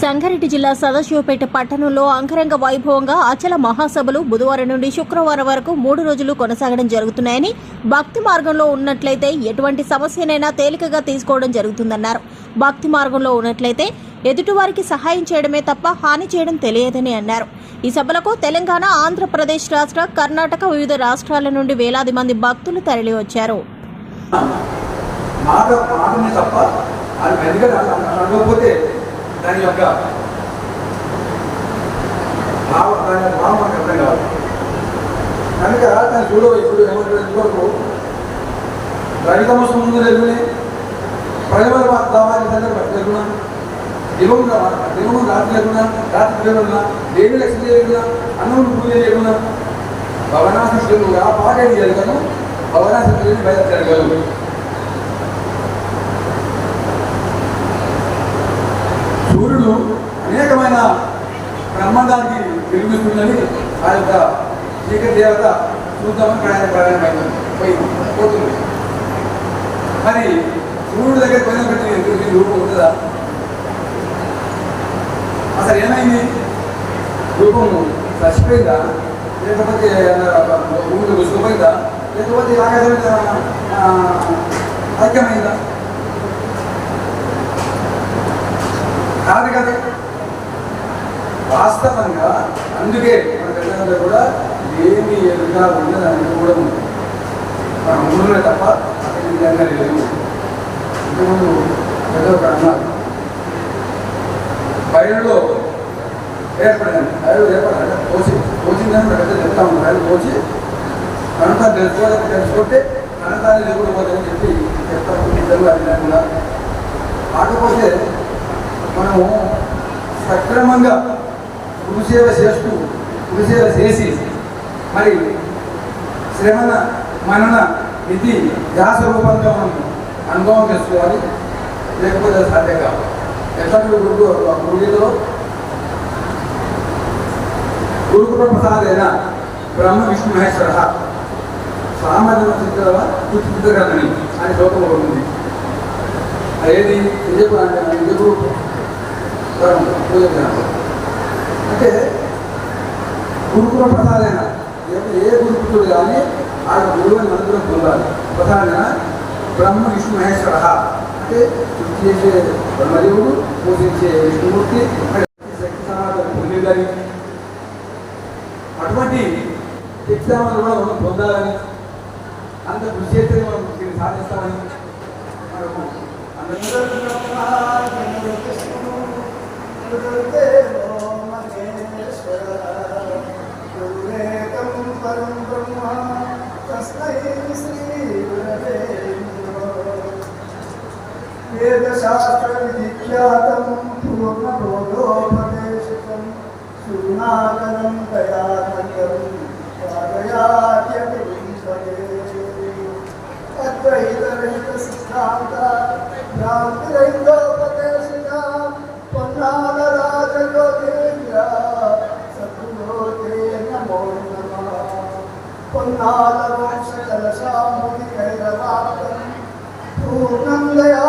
సంగారెడ్డి జిల్లా సదాశివపేట పట్టణంలో అంగరంగ వైభవంగా అచల మహాసభలు బుధవారం నుండి శుక్రవారం వరకు మూడు రోజులు కొనసాగడం జరుగుతున్నాయని భక్తి మార్గంలో ఉన్నట్లయితే ఎటువంటి సమస్యనైనా తేలికగా తీసుకోవడం జరుగుతుందన్నారు. భక్తి మార్గంలో ఉన్నట్లయితే ఎదుటివారికి సహాయం చేయడమే తప్ప హాని చేయడం తెలియదని అన్నారు. ఈ సభలకు తెలంగాణ ఆంధ్రప్రదేశ్ రాష్ట్ర కర్ణాటక వివిధ రాష్ట్రాల నుండి వేలాది మంది భక్తులు తరలివచ్చారు. తప్ప అది పెద్దగా దాని యొక్క భావ దాని యొక్క భావం మనకు అర్థం కాదు కనుక దాని చూడ ఇప్పుడు ఏమంటారు ఇంతవరకు రైతమోసం ముందు ఎరుగునే ప్రజల దావాన్ని దగ్గర ఎరుగునా దివం దివం రాత్రి లేకున్నా రాత్రి లేకున్నా దేవి లక్ష్మి లేకున్నా అన్నం పూజ ఎరుగునా భవనాశిష్యులు ఆ పాట ఏది జరగను భవనాశిష్యులు బయట జరగదు సూర్యుడు అనేకమైన బ్రహ్మాండానికి వెలుగుతుందని ఆ యొక్క చీకటి దేవత చూద్దామని ప్రయాణ ప్రయాణమైంది పోయి పోతుంది. మరి సూర్యుడి దగ్గర పోయిన పెట్టి మీ రూపం ఉంటుందా? అసలు ఏమైంది? రూపము చచ్చిపోయిందా? లేకపోతే భూమిలో గుసుకుపోయిందా లేకపోతే ఆకాశం ఐక్యమైందా? కాదు కదా వాస్తవంగా అందుకే మన పెద్దలందరూ కూడా ఏమి ఎదురుగా ఉండదు అనేది కూడా ఉంది. మన ఊళ్ళో తప్ప అక్కడ విధంగా లేదు. ఇంతకుముందు ఏదో ఒక అన్నారు. బయలులో ఏర్పడింది బయలు ఏర్పడాలి పోసి పోసిందని పెద్ద చెప్తా ఉన్నారు. బయలు పోసి అనంతాన్ని తెలుసుకోవాలి తెలుసుకుంటే అనంతాన్ని పోతుందని చెప్పి చెప్తా నిజంగా అది లేకుండా కాకపోతే మనము సక్రమంగా గురుసేవ చేస్తూ గురుసేవ చేసి మరి శ్రమణ మనన ఇది ధ్యాస రూపంగా మనం అనుభవం చేసుకోవాలి. లేకపోతే సాధ్యం కావాలి ఎట్లా గురు గురుగీతలో గురుకుల ప్రసాదేన బ్రహ్మ విష్ణు మహేశ్వర సామాన్య చిత్ర చిత్రకరణని అని శ్లోకం ఒకటి ఉంది. అదేది విజయపుర అంటే విజయపురు అంటే గురుకుల ప్రధానైన ఏ- ఏ గురుకుతుడు కానీ ఆ గురువుని మంత్రం పొందాలి. ప్రసాదైన బ్రహ్మ విష్ణు మహేశ్వర. అంటే సృష్టి చేసే బ్రహ్మదేవుడు పూజించే విష్ణుమూర్తి శక్తి సమాధానం పొందిందని అటువంటి శక్తి సమాధానం కూడా మనం పొందాలని అంత కృషి చేస్తే మనం దీన్ని సాధిస్తామని మనకు అందరూ వేదశాస్త్రవిఖ్యాతం పూర్ణబోధోపదేశితం సునాగరం దయానందం పాదయాత్యవింపదే అద్వైతరహిత సిద్ధాంత பூர்ணாதரோஷ கலசாமுதி கைரவாக்கம் பூர்ணம் தயா